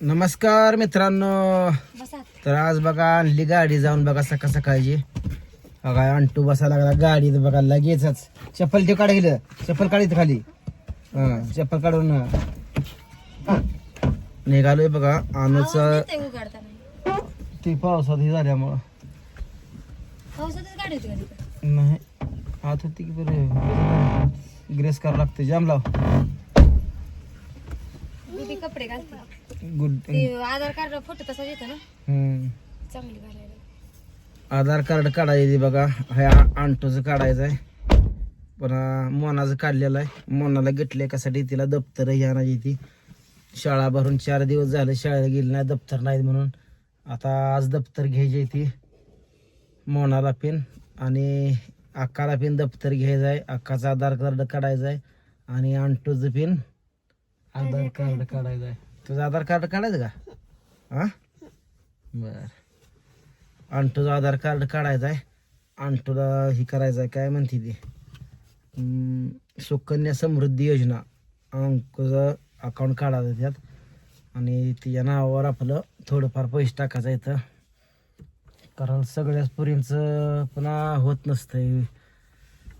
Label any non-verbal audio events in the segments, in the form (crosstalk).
नमस्कार मित्रांनो. तर आज बघा आणली गाडी जाऊन बघा सकाळ सकाळची. बघा अंटू बसा लागला गाडीत बघा लगेचच. चप्पल ते काढ गेलं चप्पल काढित खाली. हा चप्पल काढून. निघालोय बघा अनुच ते पावसात हे झाल्यामुळं. होती नाही. आत होती की बरं? ग्रेस करावं लागतं जाम लाव कपडे घालते. गुड ते आधार कार्ड फोटो तसा येतो ना. हम्म. चांगली घालायला आधार कार्ड काढायचे बघा हे आणटोचं काढायचं आहे. पण मोनाचं काढलेलं आहे. मोनाला घेतलंय कशासाठी? तिला दप्तर ही आणायची ती. शाळा भरून चार दिवस झाले शाळेला गेली नाही दप्तर नाहीत म्हणून. आता आज दप्तर घ्यायची ती. मोनाला पिन आणि अक्काला पिन दप्तर घ्यायचं आहे. अक्काचं आधार कार्ड काढायचं आहे. आणि आणटोचं पिन आधार कार्ड. काढायचं आहे. तुझं आधार कार्ड काढायचं का? हां बरं. अंटूचं आधार कार्ड काढायचं आहे. अंटूला हे करायचं आहे काय म्हणते ती? सुकन्या समृद्धी योजना. अंकुचं अकाउंट काढायचं त्यात. आणि तिच्या नावावर आपलं थोडंफार पैसे टाकायचं इथं. कारण सगळ्याच पुरींचं पुन्हा होत नसतंय.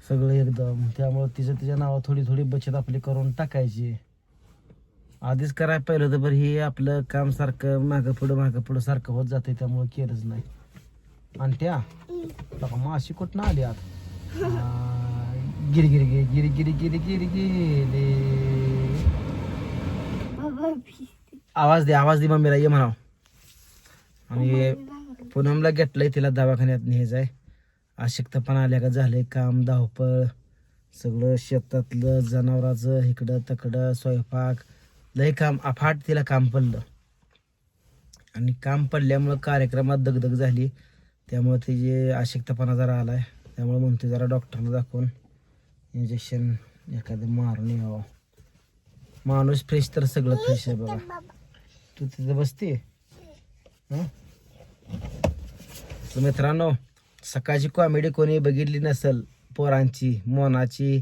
सगळं एकदम. त्यामुळं तिचं तिच्या नावावर थोडी थोडी बचत आपली करून टाकायची. आधीच करायला पाहिलं तर बरं हे आपलं काम सारखं मागं पुढं मागं पुढं सारखं होत जाते त्यामुळं केलंच नाही. आणि त्या? बघा माशी कुठं आली आत गिरी गिरी गिरी गिरी गिरी गिरी गिरी गिरी आवाज दे आवाज दे मम्मीला ये म्हणाव. आणि पूनमला घेतलंय तिला दवाखान्यात न्यायचं आहे अशक्तपणा आल्या का झालंय काम धावपळ सगळं शेतातलं जनावराचं इकडं तकडं स्वयंपाक. लय काम अफाट तिला काम पडलं. आणि काम पडल्यामुळं कार्यक्रमात दगदग झाली. त्यामुळे तिचे अशक्तपणा जरा आला आहे त्यामुळं म्हणते जरा डॉक्टरला दाखवून इंजेक्शन एखादं मारून यावं. माणूस फ्रेश तर सगळं फ्रेश आहे बघा. तू तिथं बसते तर मित्रांनो सकाळची कॉमेडी कोणी बघितली नसेल पोरांची मोनाची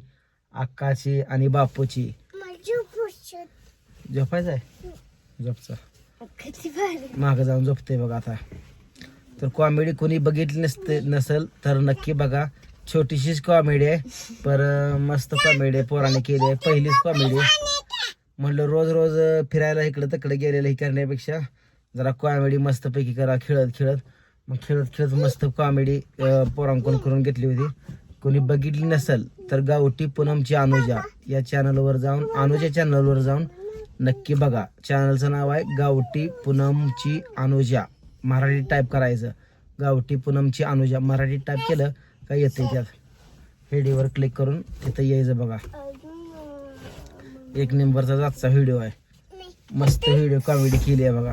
अक्काची आणि बापूची झोपायचं आहे? झोपचा. मागं जाऊन झोपते बघा आता. तर कॉमेडी कोणी बघितली नसते नसेल तर नक्की बघा. छोटीशीच कॉमेडी आहे. पर मस्त कॉमेडी आहे. पोराने केली आहे. पहिलीच कॉमेडी आहे. म्हणलं रोज रोज फिरायला इकडं तिकडे गेलेलं हे करण्यापेक्षा. जरा कॉमेडी मस्तपैकी करा. खेळत खेळत. मग खेळत खेळत मस्त कॉमेडी पोरांकडून करून घेतली होती? कोणी बघितली नसेल तर गावठी पूनमची अनुजा या चॅनलवर जाऊन अनुजा चॅनलवर जाऊन नक्की बघा. चॅनलचं नाव आहे गावठी पूनमची अनुजा. मराठी टाईप करायचं. गावठी पूनमची अनुजा. मराठी टाईप केलं का येते त्यात. हेडीवर क्लिक करून तिथं यायचं बघा. एक नंबरचा आजचा व्हिडिओ आहे. मस्त व्हिडिओ कॉमेडी केली आहे बघा.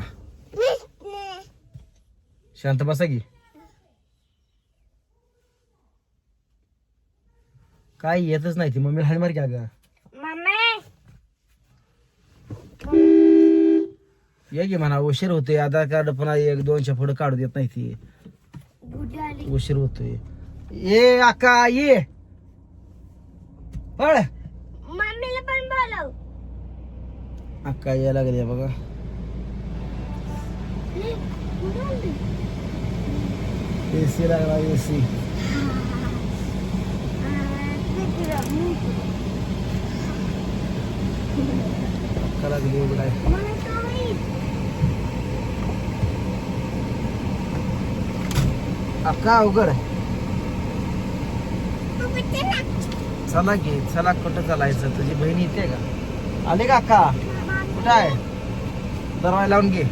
शांत बसा की. काय येतच नाही ती. मम्मी हाल मार अगं ग ये की म्हणा उशीर होतोय आधार कार्ड पुन्हा एक दोनशे पुढे काढू देत नाही ती. उशीर होतोय. ये अक्का ये. पळ. मम्मीला पण बोलव. अक्का यायला लागली बघा. एसी लागला एसी. अक्का लागली उघडाय अक्का आहे? चला घे चला कुठं चालायचं? तुझी बहीण येते का? आले का अक्का कुठं आहे? दरवाजा लावून घे.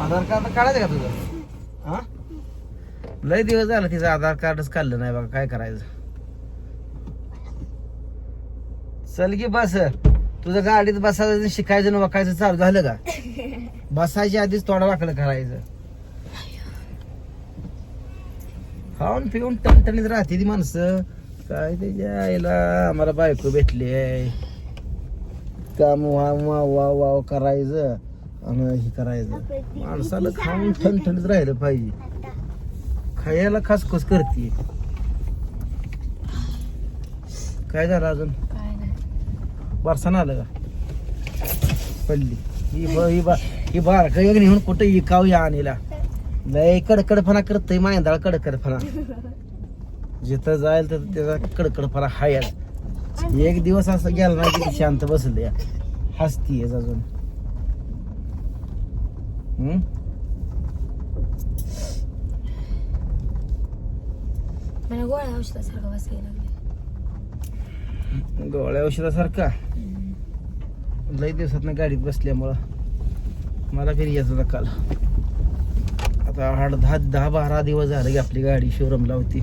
आधार कार्ड काढायचं का तुझं? हा? लय दिवस झालं तिचं आधार कार्डच काढलं नाही बघा काय करायचं? चल की बस. तुझं गाडीत बसायचं शिकायचं ना चालू झालं का? बसायच्या आधीच तोंड वाकडं करायचं. खाऊन पिऊन टणटणीत राहते ती माणसं. काय त्याच्या आईला आम्हाला बायको भेटली आहे. काम वा वा वा वाव करायचं आणि हे करायचं. माणसाला खाऊन ठणठणीत राहिलं पाहिजे. खायला खासखुस करते. काय झालं अजून? बारसानं आलं का? पडली. ही ब- ही बा ही बारक एक नेऊन कुठं इकाव या आणीला. लय कडकडपणा करतय मायंदाळ कडकडपणा. जिथं जाईल तर त्याचा कडकडपणा हायच. एक दिवस असं गेला नाही की ती शांत बसले हसतीय अजून. हम्म? गोळ्या औषधासारखं बसायला गोळ्या औषधासारखा? लई दिवसात गाडीत बसल्यामुळं मला घरी यायचं होतं काल. आता आठ दहा दहा बारा दिवस झाले की आपली गाडी शोरूमला होती.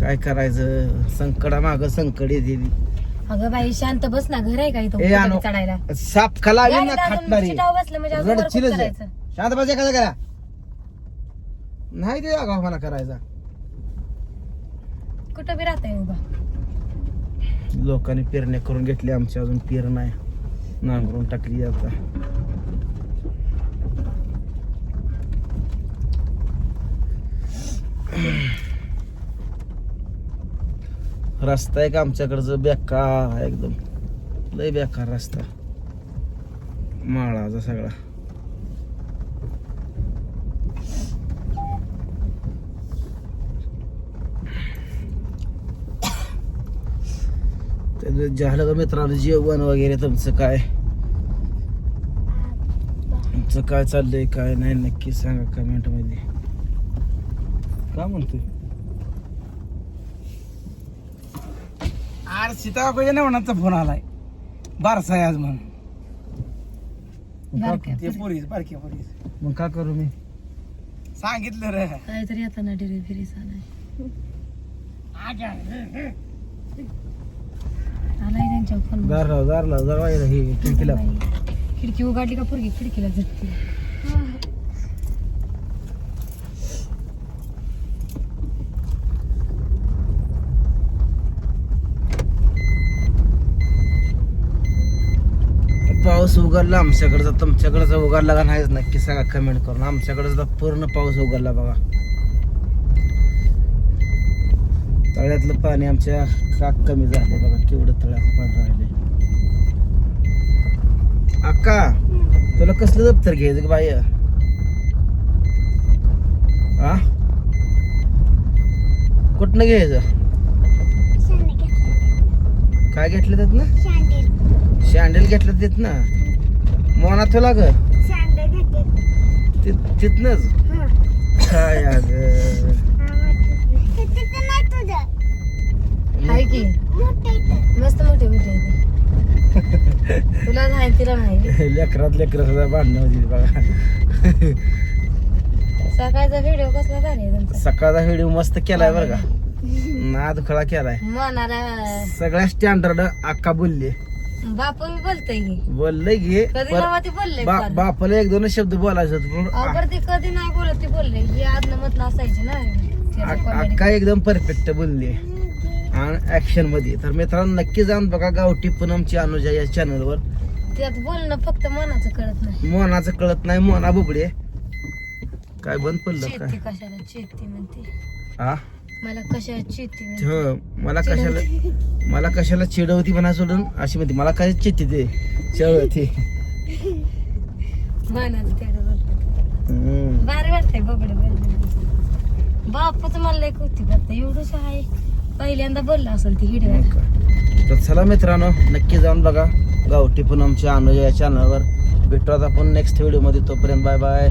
काय करायचं? संकटा माग संकट येते अगं बाई शांत बस ना घर आहे का इथं? ए, उभं आणू. चढायला साप खाला आली ना गाडीत अजून खाटणारी शिटावर बसलं म्हणजे अजून वर रडचिलच कुठं आहे. करायचं? शांत बस एखादा करा नाही ते आगावपणा करायचा. कुठं बी राहताय उभा? लोकांनी पेरण्या करून घेतली आमची अजून पेर नाही. नांगरून टाकली आता रस्ता आहे का आमच्याकडचं बेकार एकदम. लय बेकार रस्ता. माळाचा सगळा. तर झालं का मित्रांनो जेवण वगैरे तुमचं काय? तुमचं काय चाललंय काय नाही नक्की सांगा कमेंटमध्ये. का म्हणतोय? आर सीताबाईच्या नवनाचा फोन आलाय. बारसा आहे आज म्हणून. ते पोरीस बारक्या पोरीस. मग का करू मी? सांगितलं रे. काहीतरी आता ना डिलिव्हरी झालाय आलाय त्यांच्या फोन दार लाव दार लाव हे खिडकीला. खिडकी उघडली का पोरगी खिडकीला झटते. पाऊस उघडला आमच्याकडचा तुमच्याकडचा उघडला का नाहीच नक्की सांगा कमेंट करून. आमच्याकडचा पूर्ण पाऊस उघडला बघा. तळ्यातलं पाणी आमच्या काक कमी झाले बघा केवढं तळ्यात पाणी राहिले अक्का तुला कसलं दप्तर घ्यायचं बाय आ? कुठनं घ्यायचं? काय घेतलं त्यात ना शँडल घेतलं तिथ ना मोना तुला ग? तिथनच? काय अग. हाय की? मस्त मोठे मोठे. (laughs) तुला नाही तिला नाही. लेकरात लेकरं सुद्धा भांडणं होती बघा. सकाळचा व्हिडिओ कसला तुमचा? सकाळचा व्हिडिओ मस्त केलाय बरं का. (laughs) नाद खळा केलाय. सगळ्या स्टँडर्ड अक्का बोलली. बाप मी बोलतोय की. बोललंय की बापाला एक दोन शब्द बोलायचं होतं, कधी नाही बोलत ती बोलले. ही आदन मधनं असायची ना. अक्का एकदम परफेक्ट बोलली. आणि ऍक्शनमध्ये. तर मित्रांनो नक्की जाऊन बघा गावठी पूनमची अनुजा या चॅनलवर त्यात बोलणं फक्त मनाचं कळत नाही. मोनाचं कळत नाही मोना बुबडे. काय बंद पडलं काय? कशाला चेती म्हणते? हा मला कशाला म्हणते? ह, मला कशाला मला कशाला चिडवती म्हणा सोडून? अशी म्हणते मला काय चित्ती ते? चिडवती. (laughs) मनाचं तेवढं बोलतात. हम्म. भारी वाटतंय बबडे बोलले बापच मला लय कौतिक करतं एवढंच आहे. पहिल्यांदा बोलला असेल ती हिडव्या. तर चला मित्रांनो नक्की जाऊन बघा. गावठी पूनमच्या अनुजा या चॅनलवर भेटू आता आपण नेक्स्ट व्हिडिओमध्ये तोपर्यंत बाय बाय